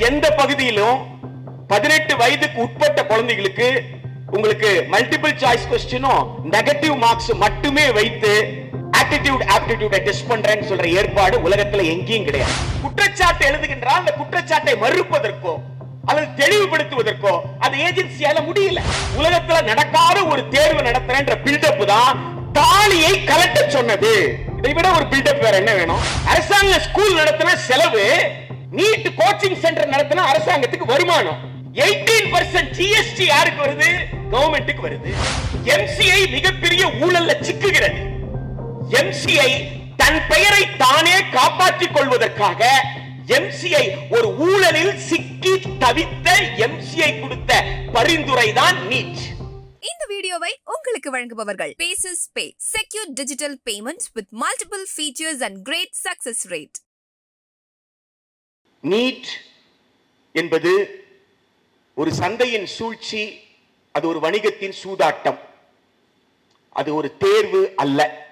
எந்த பகுதியிலும் பதினெட்டு வயதுக்கு உட்பட்ட குழந்தைகளுக்கு உங்களுக்கு மல்டிபிள் சாய்ஸ் கொஸ்டினும் நெகட்டிவ் மார்க்ஸ் மட்டுமே வைத்து ஆட்டிடியூட் ஆப்டிடியூட டெஸ்ட் பண்றேன்னு சொல்ற ஏற்பாடு உலகத்துல எங்கேயும் கிடையாது. குற்றச்சாட்டு எழுதுகின்றால் அந்த குற்றச்சாட்டை மறுப்பதற்கோ அல்லது தெளிவுபடுத்துவதற்கோ அது ஏஜென்சியால முடியல. உலகத்துல நடக்காத ஒரு தேர்வு நடத்துறேன்ற பில்டப் தான் தாலியை கலட்ட சொன்னது. இதை விட ஒரு பில்டப் வேற என்ன வேணும்? அரசாங்க ஸ்கூல் நடத்தின செலவு நீட் கோச்சிங் சென்டர் நடத்தினா அரசாங்கத்துக்கு வருமானம் 18% பர்சன்ட் ஜிஎஸ்டி யாருக்கு வருது? கவர்மெண்ட்டுக்கு வருது. எம்சிஐ மிகப்பெரிய ஊழல்ல சிக்குகிறது. எம்சிஐ தன் பெயரை தானே காப்பாற்றிக் கொள்வதற்காக எம்சிஐ ஒரு ஊழலில் சிக்கி தவித்த எம்சிஐ கொடுத்த பரிந்துரை தான் நீட் இந்த வீடியோவை உங்களுக்கு வழங்குபவர்கள் bases pay secure digital payments with multiple features and great success rate NEET என்பது ஒரு சந்தையின் சூழ்ச்சி அது ஒரு வணிகத்தின் சூதாட்டம். அது ஒரு தேர்வு அல்ல.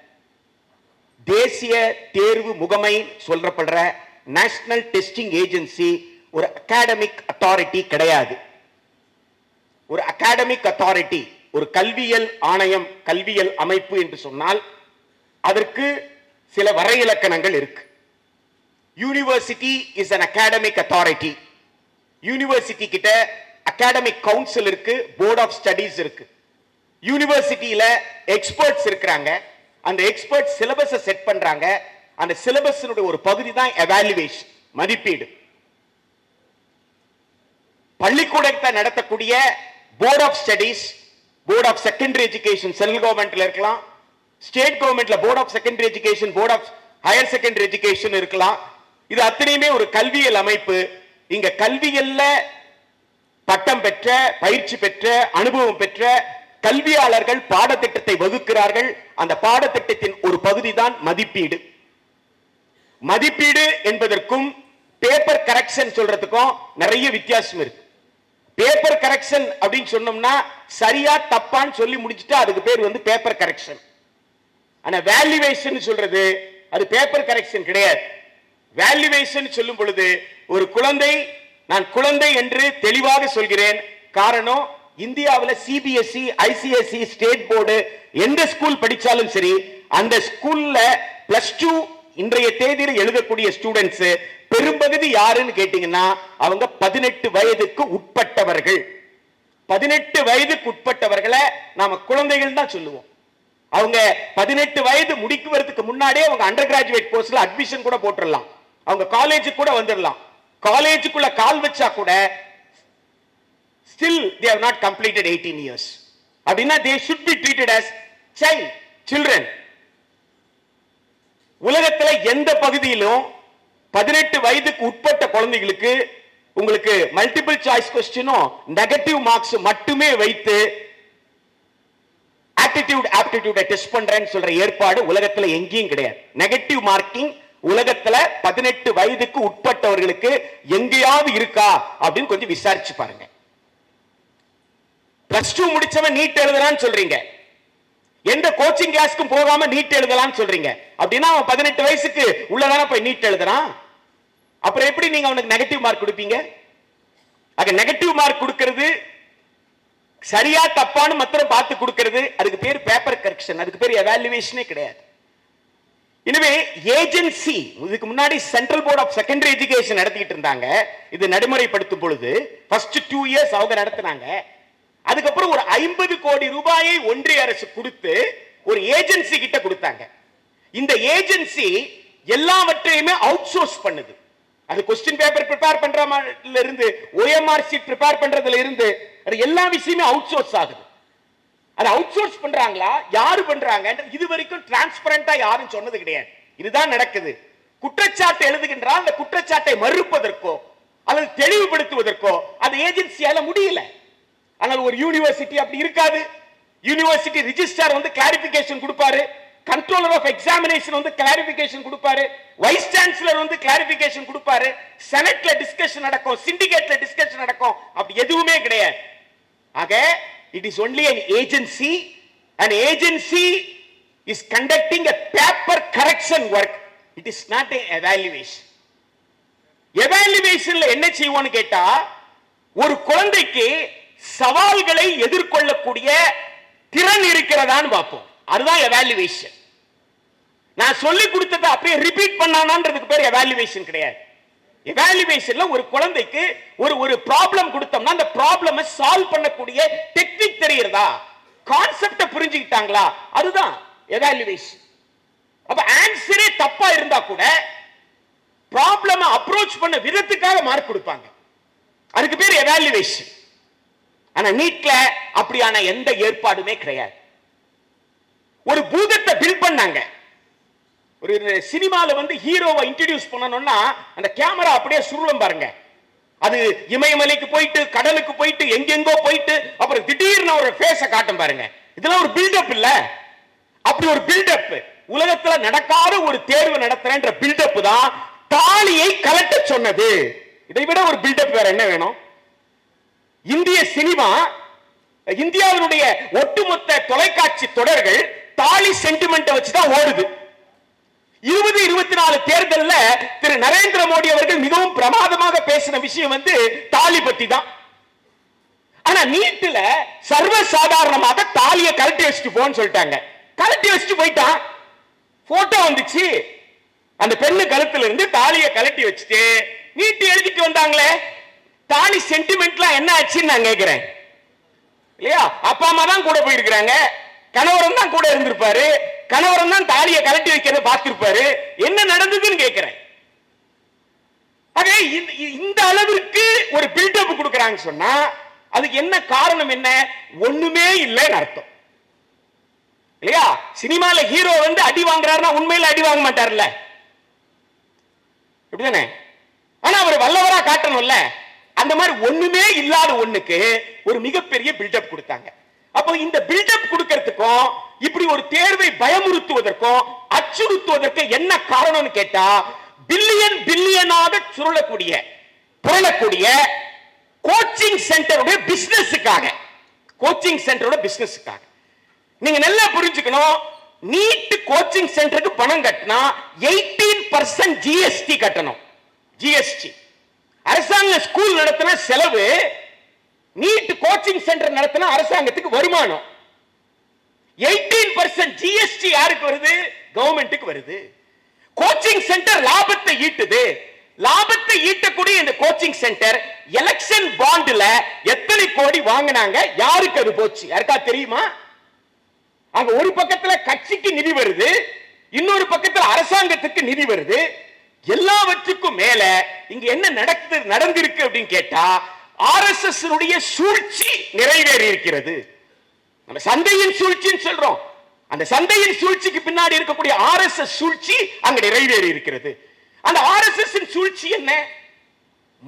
தேசிய தேர்வு முகமை சொல்லப்படுற நேஷனல் டெஸ்டிங் ஏஜென்சி ஒரு அகாடமிக் அத்தாரிட்டி கிடையாது. ஒரு அகாடமிக் அத்தாரிட்டி ஒரு கல்வியல் ஆணையம் கல்வியல் அமைப்பு என்று சொன்னால் அதற்கு சில வரையிலக்கணங்கள் இருக்கு. University is an academic authority university கிட்ட அகாடமிக் கவுன்சில் இருக்கு போர்ட் ஆஃப் ஸ்டடீஸ் இருக்கு. யூனிவர்சிட்டியில எக்ஸ்பர்ட்ஸ் இருக்கிறாங்க. அந்த எக்ஸ்பர்ட் சிலபஸை செட் பண்றாங்க. அந்த சிலபஸினுடைய ஒரு பகுதி தான் எவாலுவேஷன் மதிப்பீடு. பள்ளிக்கூடத்தை நடத்தக்கூடிய board of studies board of secondary education central கவர்மெண்ட்ல இருக்கலாம். ஸ்டேட் கவர்மெண்ட்ல board of secondary education board of higher secondary education இருக்கலாம். இது அத்தனையுமே ஒரு கல்வியல் அமைப்பு. இங்க கல்வியல்ல பட்டம் பெற்ற பயிற்சி பெற்ற அனுபவம் பெற்ற கல்வியாளர்கள் பாடத்திட்டத்தை வகுக்கிறார்கள். அந்த பாடத்திட்டத்தின் ஒரு பகுதி தான் மதிப்பீடு. மதிப்பீடு என்பதற்கும் பேப்பர் கரெக்ஷன் சொல்றதுக்கும் நிறைய வித்தியாசம் இருக்கு. பேப்பர் கரெக்ஷன் அப்படின்னு சொன்னோம்னா சரியா தப்பான்னு சொல்லி முடிச்சுட்டா அதுக்கு பேர் வந்து பேப்பர் கரெக்ஷன் ஆனா வேல்யூவேஷன் சொல்றது அது பேப்பர் கரெக்ஷன் கிடையாது. வேல்யூவேஷன் சொல்லும் பொழுது ஒரு குழந்தை நான் குழந்தை என்று தெளிவாக சொல்கிறேன். காரணம் இந்தியாவில் சிபிஎஸ்இ ஐசிஎஸ்இ ஸ்டேட் போர்டு எந்த ஸ்கூல் படித்தாலும் சரி அந்த ஸ்கூல்ல பிளஸ் டூ இன்றைய தேதியில் எழுதக்கூடிய ஸ்டூடெண்ட்ஸ் பெரும்பகுதி யாருன்னு கேட்டீங்கன்னா அவங்க பதினெட்டு வயதுக்கு உட்பட்டவர்கள். பதினெட்டு வயதுக்கு உட்பட்டவர்களை நாம குழந்தைகள் தான் சொல்லுவோம். அவங்க பதினெட்டு வயது முடிக்குவதற்கு முன்னாடியே அவங்க அண்டர் கிராஜுவேட் கோர்ஸ்ல அட்மிஷன் கூட போட்டுடலாம் அவங்க காலேஜுக்கு கூட வந்துடலாம் காலேஜுக்குள்ள கால் வச்சா கூட still they have not completed eighteen years அப்படின்னா they should be treated as child children உலகத்துல எந்த பகுதியிலும் பதினெட்டு வயதுக்கு உட்பட்ட குழந்தைகளுக்கு உங்களுக்கு மல்டிபிள் சாய்ஸ் கொஸ்டினும் நெகட்டிவ் மார்க்ஸ் மட்டுமே வைத்து ஆட்டிடியூட் ஆப்டிடியூட டெஸ்ட் பண்றேன்னு சொல்ற ஏற்பாடு உலகத்துல எங்கேயும் கிடையாது. நெகட்டிவ் மார்க்கிங் உலகத்துல பதினெட்டு வயதுக்கு உட்பட்டவர்களுக்கு எங்கேயாவது இருக்கா அப்படின்னு கொஞ்சம் விசாரிச்சு பாருங்க. பிளஸ் டூ முடிச்சவன் நீட் எழுதுறான்னு சொல்றீங்க. எந்த கோச்சிங் கிளாஸ்க்கும் போகாம நீட் எழுதலாம்னு சொல்றீங்க. அப்படின்னா அவன் பதினெட்டு வயசுக்கு உள்ளதான போய் நீட் எழுதுறான். அப்புறம் எப்படி நீங்க அவனுக்கு நெகட்டிவ் மார்க் கொடுப்பீங்க? ஆக நெகட்டிவ் மார்க் கொடுக்கறது சரியா தப்பான்னு மாத்திரம் பார்த்து கொடுக்கறது அதுக்கு பேர் பேப்பர் கரெக்ஷன் அதுக்கு பேர் எவாலுவேஷனே கிடையாது. எனவே ஏஜென்சி இதுக்கு முன்னாடி central board of secondary education நடத்திட்டு இருந்தாங்க. இது நடைமுறைப்படுத்தும் பொழுது ஃபர்ஸ்ட் டூ இயர்ஸ் அவங்க நடத்தினாங்க. அதுக்கப்புறம் ஒரு ஐம்பது கோடி ரூபாயை ஒன்றிய அரசு கொடுத்து ஒரு ஏஜென்சி கிட்ட கொடுத்தாங்க. இந்த ஏஜென்சி எல்லாவற்றையுமே அவுட் சோர்ஸ் பண்ணுது. அது கொஸ்டின் பேப்பர் ப்ரிப்பேர் பண்றதுல இருந்து ஓஎம்ஆர்சி ப்ரிப்பேர் பண்றதுல இருந்து எல்லா விஷயமே அவுட் சோர்ஸ் ஆகுது. அது அவுட் சோர்ஸ் பண்றாங்களா? யாரு பண்றாங்க இது வரைக்கும் டிரான்ஸ்பரண்டா யாரும் சொன்னது கிடையாது. இதுதான் நடக்குது. குற்றச்சாட்டு எழுதுகின்றால் அந்த குற்றச்சாட்டை மறுப்பதற்கோ அல்லது தெளிவுபடுத்துவதற்கோ அந்த ஏஜென்சியால முடியல. ஆனால் ஒரு யூனிவர்சிட்டி அப்படி இருக்காது. யூனிவர்சிட்டி ரிஜிஸ்டர் வந்து கிளாரிபிகேஷன் கொடுப்பாரு. கண்ட்ரோலர் ஆஃப் எக்ஸாமினேஷன் வந்து கிளாரிபிகேஷன் கொடுப்பாரு. வைஸ் சான்சலர் வந்து கிளாரிபிகேஷன் கொடுப்பாரு. செனட்ல டிஸ்கஷன் நடக்கும் சிண்டிகேட்ல டிஸ்கஷன் நடக்கும். அப்படி எதுவுமே கிடையாது. ஆக it is only an agency an agency is conducting a paper correction work it is not a evaluation. எவாலுவேஷன்ல என்ன செய்வோம்னு கேட்டா ஒரு குழந்தைக்கு சவால்களை எதிர்கொள்ளக்கூடிய திறன் இருக்கிறதான்னு பார்ப்போம். அதுதான் எவாலுவேஷன் நான் சொல்லி கொடுத்ததை அப்படியே ரிப்பீட் பண்ணானான்றதுக்கு பேர் எவாலுவேஷன் கிடையாது. எவாலுவேஷன்ல ஒரு குழந்தைக்கு ஒரு ஒரு ப்ராப்ளம் கொடுத்தோம்னா அந்த ப்ராப்ளமை சால்வ் பண்ணக்கூடிய டெக்னிக் தெரியறதா? கான்செப்ட புரிஞ்சுக்கிட்டாங்களா? அதுதான் எவாலுவேஷன் அப்ப ஆன்சரே தப்பா இருந்தா கூட ப்ராப்ளம் அப்ரோச் பண்ண விதத்துக்காக மார்க் கொடுப்பாங்க. அதுக்கு பேர் எவாலுவேஷன் ஆனா நீட்ல அப்படியான எந்த ஏற்பாடுமே கிடையாது. ஒரு பூதத்தை பில் பண்ணாங்க. ஒரு சினிமாவில் வந்து ஹீரோவை இன்ட்ரடியூஸ் பண்ணணும்னா அந்த கேமரா அப்படியே சுருளம் பாருங்க. அது இமயமலைக்கு போயிட்டு கடலுக்கு போயிட்டு எங்கெங்கோ போயிட்டு அப்புறம் திடீர்னு ஒரு ஃபேஸை காட்டும் பாருங்க. இதெல்லாம் ஒரு பில்டப் இல்ல. அப்படி ஒரு பில்டப் உலகத்துல நடக்காத ஒரு தேர்வு நடத்துறேன்ற பில்டப் தான் தாலியை கலட்ட சொன்னது. இதை விட ஒரு பில்டப் வேற என்ன வேணும்? இந்திய சினிமா இந்தியாவினுடைய ஒட்டுமொத்த தொலைக்காட்சி தொடர்கள் தாலி சென்டிமெண்ட்டை வச்சு தான் ஓடுது. இருபது இருபத்தி நாலு தேர்தல்ல திரு நரேந்திர மோடி அவர்கள் மிகவும் பிரமாதமாக பேசின விஷயம் வந்து தாலி பத்தி தான். ஆனா நீட்டுல சர்வ சாதாரணமாக தாலியை கழட்டி வச்சுட்டு போன்னு சொல்லிட்டாங்க. கழட்டி வச்சுட்டு போயிட்டான் போட்டோ வந்துச்சு. அந்த பெண்ணு கழுத்துல இருந்து தாலியை கழட்டி வச்சுட்டு நீட்டு எழுதிட்டு வந்தாங்களே. தாலி சென்டிமெண்ட்லாம் என்ன ஆச்சுன்னு நான் கேட்கிறேன் இல்லையா? அப்பா அம்மா தான் கூட போயிருக்கிறாங்க. கணவரும் தான் கூட இருந்திருப்பாரு. கணவரம் தான் தாலியை கலட்டி வைக்கிறத பார்த்திருப்பாரு. என்ன நடந்ததுன்னு கேட்கிறேன். இந்த- இந்த அளவிற்கு ஒரு பில்டப் கொடுக்கறாங்க சொன்னா அதுக்கு என்ன காரணம் என்ன? ஒண்ணுமே இல்லைன்னு அர்த்தம். இல்லையா? சினிமால ஹீரோ வந்து அடி வாங்குறாருன்னா உண்மையில அடி வாங்க மாட்டார்ல. இப்படிதானே ஆனா அவர் வல்லவரா காட்டணும்ல. அந்த மாதிரி ஒண்ணுமே இல்லாத ஒண்ணுக்கு ஒரு மிகப்பெரிய பில்டப் கொடுத்தாங்க. அப்போ இந்த பில்டப் கொடுக்கறதுக்கும் இப்படி ஒரு தேர்வை பயமுறுத்துவதற்கும் அச்சுறுத்துவதற்கு என்ன காரணம்னு கேட்டா பில்லியன் பில்லியனாக சுருளக்கூடிய புரளக்கூடிய கோச்சிங் சென்டருடைய பிசினஸுக்காக கோச்சிங் சென்டரோட பிசினஸுக்காக நீங்க நல்லா புரிஞ்சுக்கணும் நீட் கோச்சிங் சென்டருக்கு பணம் கட்டினா எயிட்டீன் பர்சன்ட் ஜிஎஸ்டி கட்டணும். ஜிஎஸ்டி அரசாங்க ஸ்கூல் நடத்தின செலவு நீட் கோச்சிங் சென்டர் நடத்தினா அரசாங்கத்துக்கு வருமானம். எயிட்டீன் பர்சன்ட் ஜிஎஸ்டி யாருக்கு வருது? கவர்மெண்ட்டுக்கு வருது. கோச்சிங் சென்டர் லாபத்தை ஈட்டுது. லாபத்தை ஈட்டக்கூடிய இந்த கோச்சிங் சென்டர் எலெக்ஷன் பாண்டுல எத்தனை கோடி வாங்கினாங்க? யாருக்கு அது போச்சு? யாருக்கா தெரியுமா? அங்க ஒரு பக்கத்துல கட்சிக்கு நிதி வருது. இன்னொரு பக்கத்துல அரசாங்கத்துக்கு நிதி வருது. எல்லாவற்றுக்கும் மேல இங்க என்ன நடக்குது நடந்திருக்கு அப்படின்னு கேட்டா ஆர்எஸ்எஸ் சூழ்ச்சி நிறைவேறி இருக்கிறது நம்ம சந்தையின் சூழ்ச்சின்னு சொல்றோம். அந்த சந்தையின் சூழ்ச்சிக்கு பின்னாடி இருக்கக்கூடிய ஆர்எஸ்எஸ் சூழ்ச்சி அங்க நிறைவேறி இருக்கிறது அந்த ஆர்எஸ்எஸ் சூழ்ச்சி என்ன?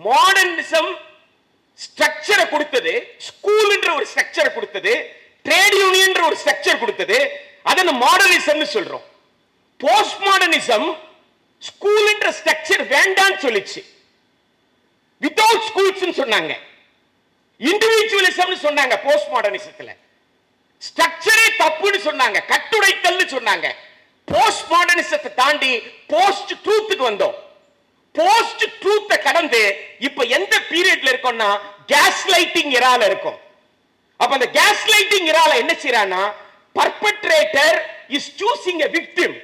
மாடர்னிசம் ஸ்ட்ரக்சரை கொடுத்தது ஸ்கூல்ன்ற ஒரு ஸ்ட்ரக்சரை கொடுத்தது ட்ரேட் யூனியன்ற ஒரு ஸ்ட்ரக்சர் கொடுத்தது. அதை மாடர்னிசம் சொல்றோம். போஸ்ட் மாடர்னிசம் ஸ்கூல்ன்ற ஸ்ட்ரக்சர் வேண்டாம்னு சொல்லிச்சு. வித்தவுட் ஸ்கூல்ஸ் சொன்னாங்க. இண்டிவிஜுவலிசம் சொன்னாங்க போஸ்ட் மாடர்னிசத்துல ஸ்ட்ரக்சரே தப்புன்னு சொன்னாங்க. கட்டுடைத்தல் சொன்னாங்க. போஸ்ட் மாடர்னிசத்தை தாண்டி போஸ்ட் ட்ரூத்துக்கு வந்தோம். போஸ்ட் ட்ரூத்தை கடந்து இப்ப எந்த பீரியட்ல இருக்கோம்னா கேஸ் லைட்டிங் இரால இருக்கும். அப்ப அந்த கேஸ் லைட்டிங் இரால என்ன செய்யறானா perpetrator is choosing a victim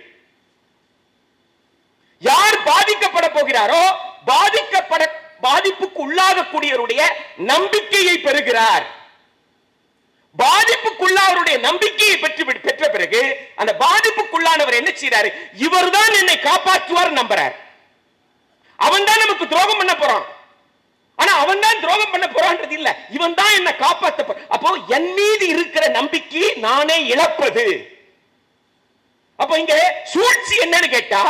யார் பாதிக்கப்பட போகிறாரோ பாதிக்கப்பட பாதிப்புக்கு உள்ளாகக்கூடியவருடைய நம்பிக்கையை பெறுகிறார். பாதிப்புக்குள்ளாருடைய நம்பிக்கையை பெற்று பெற்ற பிறகு அந்த பாதிப்புக்குள்ளானவர் என்ன செய்யறாரு இவர்தான் என்னை காப்பாற்றுவார் நம்புறார். அவன் தான் நமக்கு துரோகம் பண்ண போறான். ஆனா அவன் தான் துரோகம் பண்ண போறான்றது இல்ல. இவன் தான் என்ன காப்பாற்ற அப்போ என் மீது இருக்கிற நம்பிக்கை நானே இழப்பது. அப்போ இங்க சூழ்ச்சி என்னன்னு கேட்டா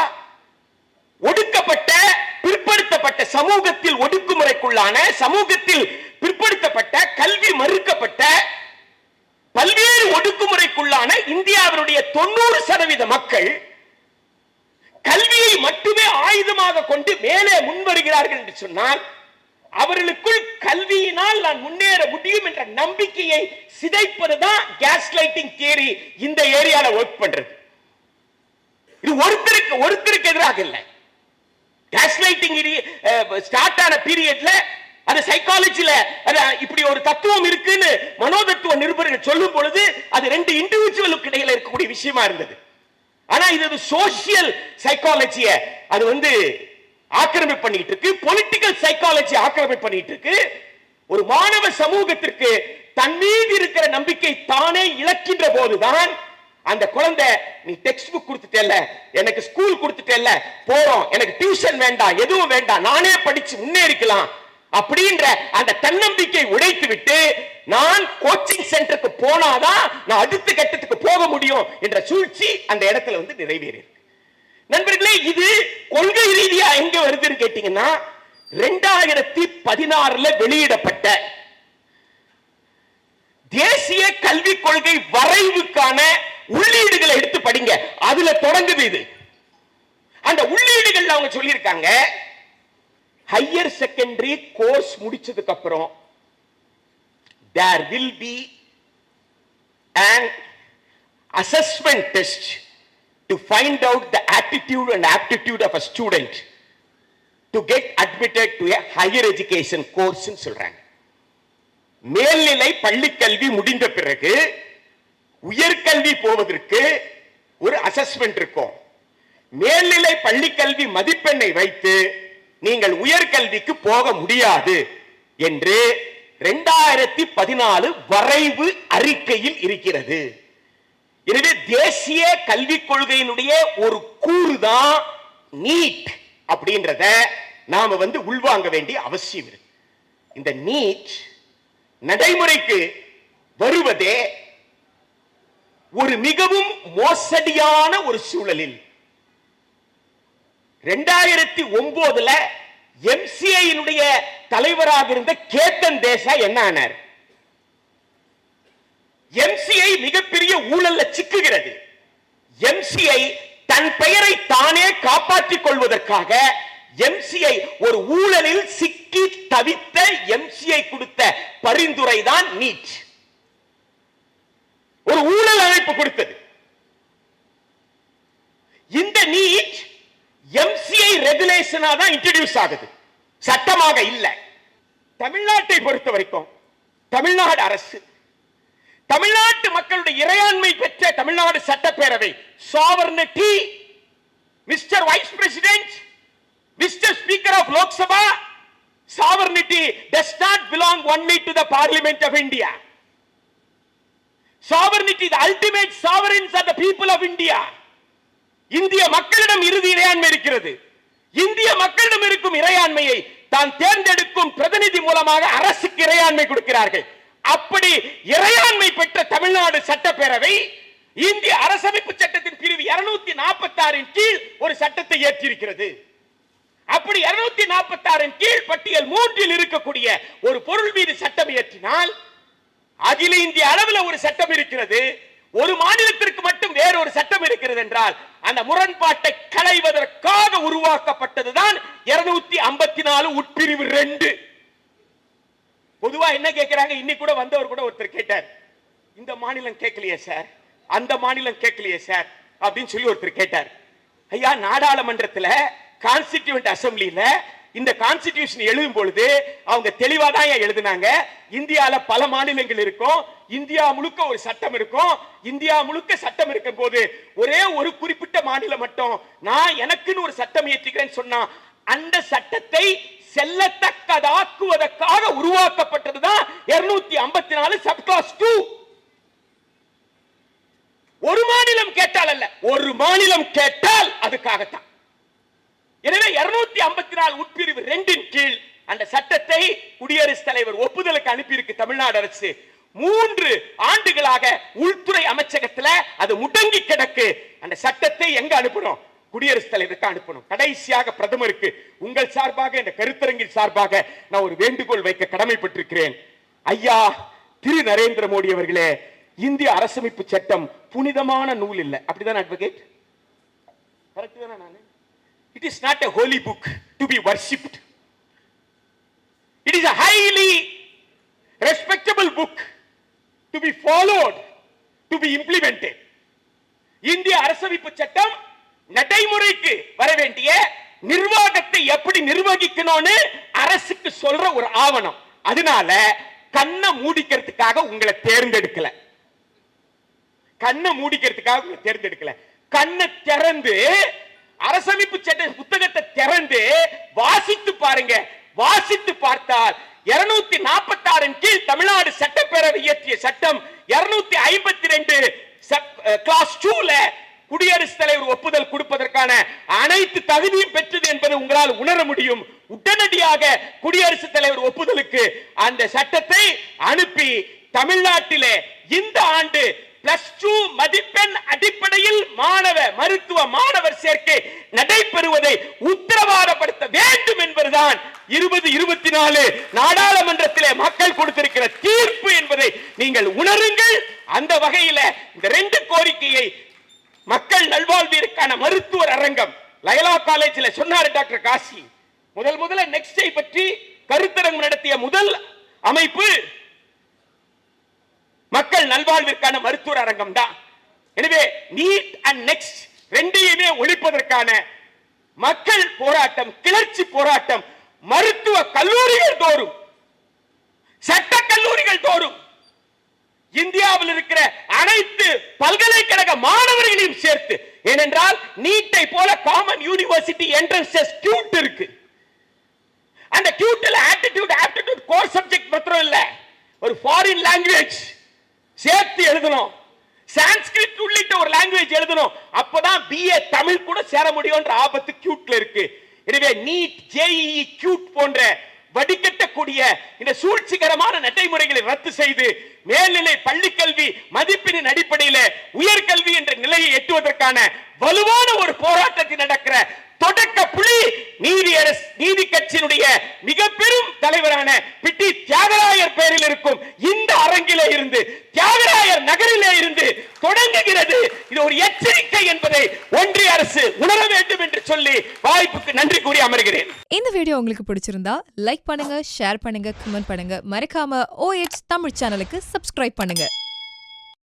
ஒடுக்கப்பட்ட பிற்படுத்தப்பட்ட சமூகத்தில் ஒடுக்குமுறைக்குள்ளான சமூகத்தில் பிற்படுத்தப்பட்ட கல்வி மறுக்கப்பட்ட பல்வேறு ஒடுக்குமுறைக்குள்ளான இந்தியாவினுடைய தொண்ணூறு சதவீத மக்கள் கல்வியை மட்டுமே ஆயுதமாக கொண்டு மேலே முன்வருகிறார்கள் என்று சொன்னால் அவர்களுக்குள் கல்வியினால் நான் முன்னேற முடியும் என்ற நம்பிக்கையை சிதைப்பதுதான் கேஸ் லைட்டிங் தியரி இந்த ஏரியால ஒர்க் பண்றது. இது ஒருத்தருக்கு ஒருத்தருக்கு எதிராக இல்லை. கேஸ் ஸ்டார்ட் ஆன பீரியட்ல தத்துவம் இருக்குன்னு மனோதத்துவ நிருபர்கள் சொல்லும் பொழுது அது ரெண்டு இண்டிவிஜுவலுக்கு இடையில இருக்கக்கூடிய விஷயமா இருந்தது. ஆனா இது சோசியல் சைக்காலஜிய அது வந்து ஆக்கிரமிப்பு பண்ணிட்டு இருக்கு. பொலிட்டிக்கல் சைக்காலஜி ஆக்கிரமிப்பு பண்ணிட்டு இருக்கு. ஒரு மாணவ சமூகத்திற்கு தன் மீது இருக்கிற நம்பிக்கை தானே இழக்கின்ற போதுதான் அந்த குழந்தை நீ டெக்ஸ்ட் புக் கொடுத்துட்டேல்ல எனக்கு ஸ்கூல் கொடுத்துட்டேல்ல போறோம் எனக்கு டியூஷன் வேண்டாம் எதுவும் வேண்டாம் நானே படிச்சு முன்னேறிக்கலாம் அப்படின்ற அந்த தன்னம்பிக்கை உடைத்து விட்டு நான் கோச்சிங் சென்டருக்கு போனாதான் நான் அடுத்த கட்டத்துக்கு போக முடியும் என்ற சூழ்ச்சி அந்த இடத்துல வந்து நிறைவேறி நண்பர்களே இது கொள்கை ரீதியா எங்க வருதுன்னு கேட்டீங்கன்னா ரெண்டாயிரத்தி பதினாறுல வெளியிடப்பட்ட தேசிய கல்விக் கொள்கை வரைவுக்கான உள்ளீடுகளை எடுத்து படிங்க. அதுல தொடங்குது இது. அந்த உள்ளீடுகள் அவங்க சொல்லியிருக்காங்க ஹையர் செகண்டரி கோர்ஸ் முடிச்சதுக்கு அப்புறம் there will be and assessment test to find out the attitude and aptitude of a student to get admitted to a higher education சொல்றாங்க. மேல்நிலை பள்ளிக்கல்வி முடிந்த பிறகு உயர்கல்வி போவதற்கு ஒரு அசஸ்மெண்ட் இருக்கும். மேல்நிலை பள்ளிக்கல்வி மதிப்பெண்ணை வைத்து நீங்கள் உயர்கல்விக்கு போக முடியாது என்று ரெண்டாயிரத்தி பதினாலு வரைவு அறிக்கையில் இருக்கிறது. எனவே தேசிய கல்விக் கொள்கையினுடைய ஒரு கூறு தான் நீட் அப்படின்றத நாம வந்து உள்வாங்க வேண்டிய அவசியம் இருக்கு. இந்த நீட் நடைமுறைக்கு வருவதே ஒரு மிகவும் மோசடியான ஒரு சூழலில் ரெண்டாயிரத்தி ஒன்பதுல எம்சிஐனுடைய தலைவராக இருந்த கேத்தன் தேசா என்ன ஆனார்? எம்சிஐ மிகப்பெரிய ஊழல்ல சிக்குகிறது. எம்சிஐ தன் பெயரை தானே காப்பாற்றிக் கொள்வதற்காக எம்சிஐ ஒரு ஊழலில் சிக்கி தவித்த எம்சிஐ கொடுத்த பரிந்துரை தான் நீட். ஒரு ஊழல் அமைப்பு கொடுத்தது. இந்த நீட் எம்சிஐ ரெகுலேஷனா தான் இன்ட்ரடியூஸ் ஆகுது. சட்டமாக இல்லை. தமிழ்நாட்டை பொறுத்த வரைக்கும் தமிழ்நாடு அரசு தமிழ்நாட்டு மக்களுடைய இறையாண்மை பெற்ற தமிழ்நாடு சட்டப்பேரவை sovereignty mister vice president mister speaker of Lok Sabha sovereignty does not belong only to the parliament of India sovereignty the ultimate sovereigns are the people of india. இந்திய மக்களிடம் இறுதி இறையாண்மை இருக்கிறது. இந்திய மக்களிடம் இருக்கும் இறையாண்மையை தான் தேர்ந்தெடுக்கும் பிரதிநிதி மூலமாக அரசுக்கு இறையாண்மை கொடுக்கிறார்கள். அப்படி இறையாண்மை பெற்ற தமிழ்நாடு சட்டப்பேரவை இந்திய அரசமைப்பு சட்டத்தின் பிரிவு 246 நாற்பத்தி ஆறின் கீழ் ஒரு சட்டத்தை ஏற்றிருக்கிறது. அப்படி 246 நாற்பத்தி ஆறின் கீழ் பட்டியல் மூன்றில் இருக்கக்கூடிய ஒரு பொருள் மீது சட்டம் இயற்றினால் அகில இந்திய அளவில் ஒரு சட்டம் இருக்கிறது. ஒரு மாநிலத்திற்கு மட்டும் வேறொரு சட்டம் இருக்கிறது என்றால் அந்த முரண்பாட்டை களைவதற்காக உருவாக்கப்பட்டதுதான் இருநூத்தி ஐம்பத்தி நாலு உட்பிரிவு ரெண்டு. பொதுவா என்ன கேட்கிறாங்க இன்னைக்கு கூட வந்தவர் கூட ஒருத்தர் கேட்டார். இந்த மாநிலம் கேட்கலையே சார் அந்த மாநிலம் கேட்கலையே சார் அப்படின்னு சொல்லி ஒருத்தர் கேட்டார். ஐயா நாடாளுமன்றத்துல கான்ஸ்டிடியூண்ட் அசம்பிளியில இந்த கான்ஸ்டிடியூஷன் எழுதும் பொழுது அவங்க தெளிவா தான் எழுதினாங்க? எழுதுனாங்க இந்தியால பல மாநிலங்கள் இருக்கும். இந்தியா முழுக்க ஒரு சட்டம் இருக்கும். இந்தியா முழுக்க சட்டம் இருக்கும் போது ஒரே ஒரு குறிப்பிட்ட மாநிலம் மட்டும் நான் எனக்குன்னு ஒரு சட்டம் ஏற்றுக்கிறேன்னு சொன்னா அந்த சட்டத்தை செல்லத்தக்கதாக்குவதற்காக உருவாக்கப்பட்டதுதான் 254 ஐம்பத்தி நாலு சப்காஸ் டூ ஒரு மாநிலம் கேட்டால் அல்ல ஒரு மாநிலம் கேட்டால் அதுக்காகத்தான். எனவே 254 ஐம்பத்தி நாலு உட்பிரிவு ரெண்டின் கீழ் அந்த சட்டத்தை குடியரசுத் தலைவர் ஒப்புதலுக்கு அனுப்பியிருக்கு தமிழ்நாடு அரசு. மூன்று ஆண்டுகளாக உள்துறை அமைச்சகத்துல அது முடங்கி கிடக்கு. அந்த சட்டத்தை எங்க அனுப்பணும்? குடியரசுத் தலைவருக்கு அனுப்பணும். கடைசியாக பிரதமருக்கு. உங்கள் சார்பாக இந்த கருத்தரங்கின் சார்பாக நான் ஒரு வேண்டுகோள் வைக்க கடமைப்பட்டிருக்கிறேன். ஐயா திரு நரேந்திர மோடி அவர்களே இந்திய அரசமைப்பு சட்டம் புனிதமான நூல் இல்லை. அப்படிதான் அட்வொகேட் கரெக்ட் தானே நான்? It is not a holy book to be worshipped it is a highly respectable book to be followed to be implemented இந்திய அரசமைப்பு சட்டம் நடைமுறைக்கு வர வேண்டிய நிர்வாகத்தை எப்படி நிர்வகிக்கணும்னு அரசுக்கு சொல்ற ஒரு ஆவணம். அதனால கண்ணை மூடிக்கிறதுக்காக உங்களை தேர்ந்தெடுக்கல. கண்ணை மூடிக்கிறதுக்காக உங்களை தேர்ந்தெடுக்கல. கண்ணை திறந்து அரசமைப்பு சட்ட புத்தகத்தை திறந்து வாசித்து பாருங்க. வாசித்து பார்த்தால் இருநூத்தி நாற்பத்தி ஆறின் கீழ் தமிழ்நாடு சட்டப்பேரவை இயற்றிய சட்டம் இருநூத்தி ஐம்பத்தி ரெண்டு கிளாஸ் டூல குடியரசுத் தலைவர் ஒப்புதல் கொடுப்பதற்கான அனைத்து தகுதியும் பெற்றது என்பதை உங்களால் உணர முடியும். உடனடியாக குடியரசுத் தலைவர் ஒப்புதலுக்கு அந்த சட்டத்தை அனுப்பி தமிழ்நாட்டிலே இந்த ஆண்டு பிளஸ் டூ மதிப்பெண் அடிப்படையில் மாணவ மருத்துவ மாணவர் சேர்க்கை நடைபெறுவதை உத்தரவாதப்படுத்த வேண்டும் என்பதுதான் இருபது இருபத்தி நாலு நாடாளுமன்றத்திலே மக்கள் கொடுத்திருக்கிற தீர்ப்பு என்பதை நீங்கள் உணருங்கள். அந்த வகையில இந்த ரெண்டு கோரிக்கையை மக்கள் நல்வாழ்விற்கான மருத்துவர் அரங்கம் லயலா காலேஜில் சொன்னாரு டாக்டர் காசி. முதல் முதல்ல நெக்ஸ்டை பற்றி கருத்தரங்கம் நடத்திய முதல் அமைப்பு மக்கள் நல்வாழ்விற்கான மருத்துவர் அரங்கம் தான் எனவே நீட் அண்ட் நெக்ஸ்ட் ரெண்டையுமே ஒழிப்பதற்கான மக்கள் போராட்டம் கிளர்ச்சி போராட்டம் மருத்துவ கல்லூரிகள் தோறும் சட்ட கல்லூரிகள் தோறும் இந்தியாவில் இருக்கிற அனைத்து பல்கலைக்கழக மாணவர்களையும் சேர்த்து ஏனென்றால் நீட்டை போல common university entrance test CUET இருக்கு. அந்த டியூட்டில் ஆட்டிடியூட் ஆப்டிடியூட் கோர் சப்ஜெக்ட் மாத்திரம் இல்லை ஒரு ஃபாரின் லாங்குவேஜ் சேர்த்து எழுதணும். சான்ஸ்கிரிட் உள்ளிட்ட ஒரு லாங்குவேஜ் எழுதணும். அப்பதான் பிஏ தமிழ் கூட சேர முடியும்ன்ற ஆபத்து கியூட்ல இருக்கு. எனவே நீட் ஜேஇஇ கியூட் போன்ற வடிகட்டக்கூடிய இந்த சூழ்ச்சிகரமான நடைமுறைகளை ரத்து செய்து மேல்நிலை பள்ளி கல்வி மதிப்பெண்ணின் அடிப்படையில் உயர்கல்வி என்ற நிலையை எட்டுவதற்கான வலுவான ஒரு போராட்டத்தில் நடக்கிற தொடக்க புலி நீதி அரசு நீதி கட்சியினுடைய மிக பெரும் தலைவரான பிட்டி தியாகராயர் பெயரில் இருக்கும் இந்த அரங்கிலே இருந்து தியாகராயர் நகரிலே இருந்து தொடங்குகிறது. இது ஒரு எச்சரிக்கை என்பதை ஒன்றிய அரசு உணர வேண்டும் என்று சொல்லி வாய்ப்புக்கு நன்றி கூறி அமர்கிறேன். இந்த வீடியோ உங்களுக்கு பிடிச்சிருந்தா லைக் பண்ணுங்க ஷேர் பண்ணுங்க கமெண்ட் பண்ணுங்க. மறக்காம ஓஎச் தமிழ் சேனலுக்கு சப்ஸ்கிரைப் பண்ணுங்க.